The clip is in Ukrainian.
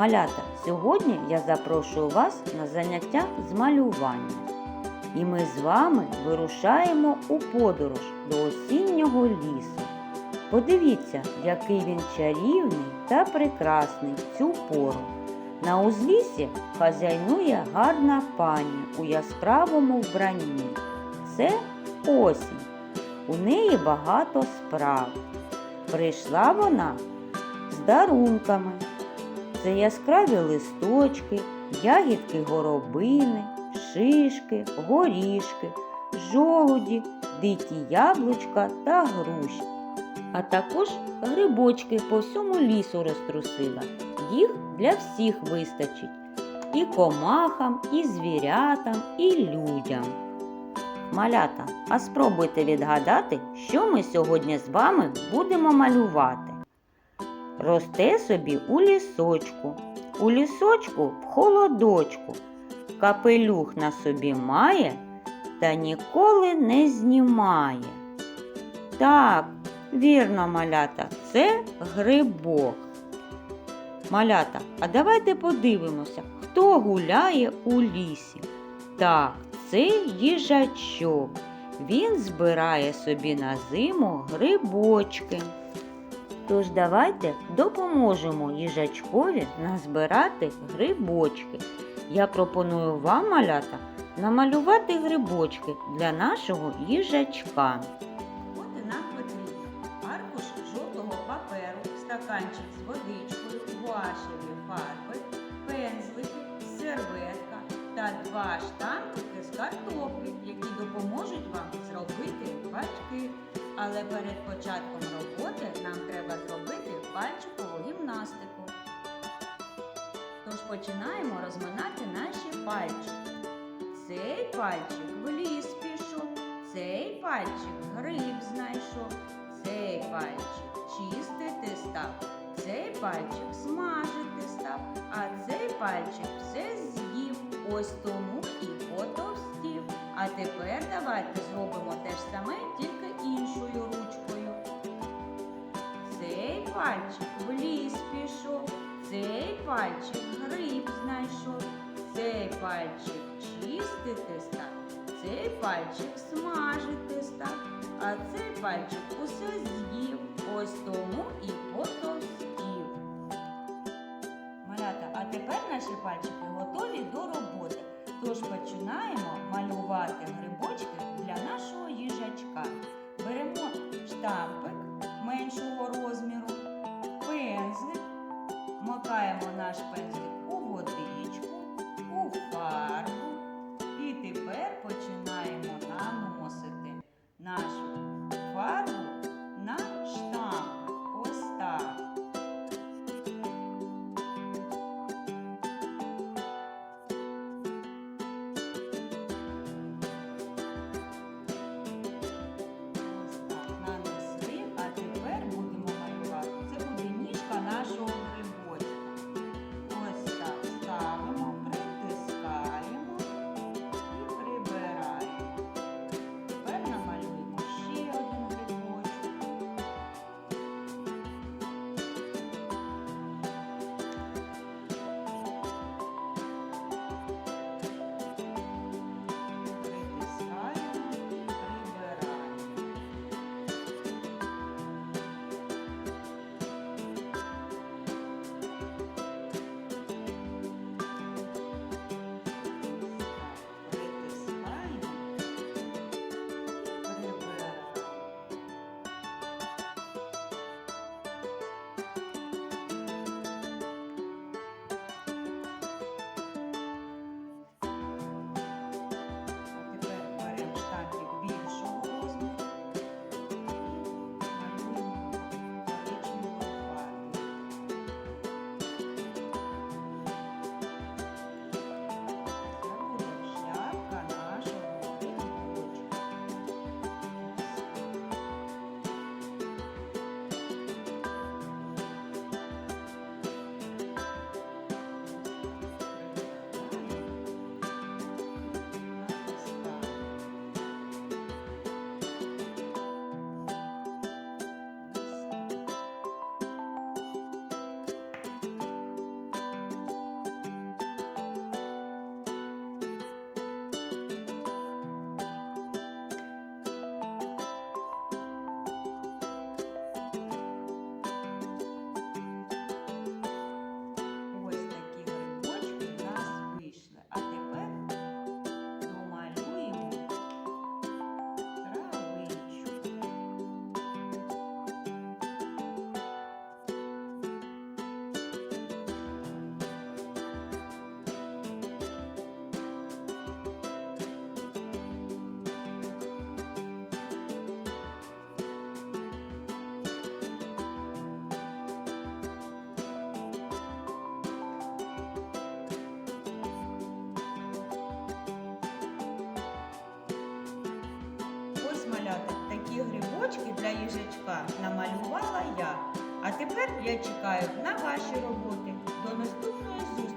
Малята, сьогодні я запрошую вас на заняття з малювання. І ми з вами вирушаємо у подорож до осіннього лісу. Подивіться, який він чарівний та прекрасний в цю пору. На узліссі хазяйнує гарна пані у яскравому вбранні. Це осінь. У неї багато справ. Прийшла вона з дарунками. Це яскраві листочки, ягідки горобини, шишки, горішки, жолуді, дикі яблучка та груші. А також грибочки по всьому лісу розтрусила. Їх для всіх вистачить. І комахам, і звірятам, і людям. Малята, а спробуйте відгадати, що ми сьогодні з вами будемо малювати. Росте собі у лісочку, у лісочку в холодочку, капелюх на собі має та ніколи не знімає. Так, вірно, малята, це грибок. Малята, а давайте подивимося, хто гуляє у лісі. Так, це їжачок. Він збирає собі на зиму грибочки. Тож давайте допоможемо їжачкові назбирати грибочки. Я пропоную вам, малята, намалювати грибочки для нашого їжачка. Роботи нам потрібні аркуш жовтого паперу, стаканчик з водичкою, гуашеві фарби, пензлики, серветка та два штампики з картоплі, які допоможуть вам зробити батьки. Але перед початком роботи починаємо розминати наші пальчики. Цей пальчик в ліс пішов, цей пальчик гриб знайшов, цей пальчик чистити став, цей пальчик смажити став, а цей пальчик все з'їв. Ось тому і потовстів. А тепер давайте зробимо те ж саме, тільки іншою ручкою. Цей пальчик в ліс пішов, цей пальчик гриб знайшов, цей пальчик чистити став, цей пальчик смажити став, а цей пальчик усе з'їв, ось тому і потовстів. Малята, а тепер наші пальчики готові до роботи. Тож починаємо малювати грибочки для нашого їжачка. Беремо штампик малята, такі грибочки для їжачка намалювала я. А тепер я чекаю на ваші роботи. До наступної зустрічі!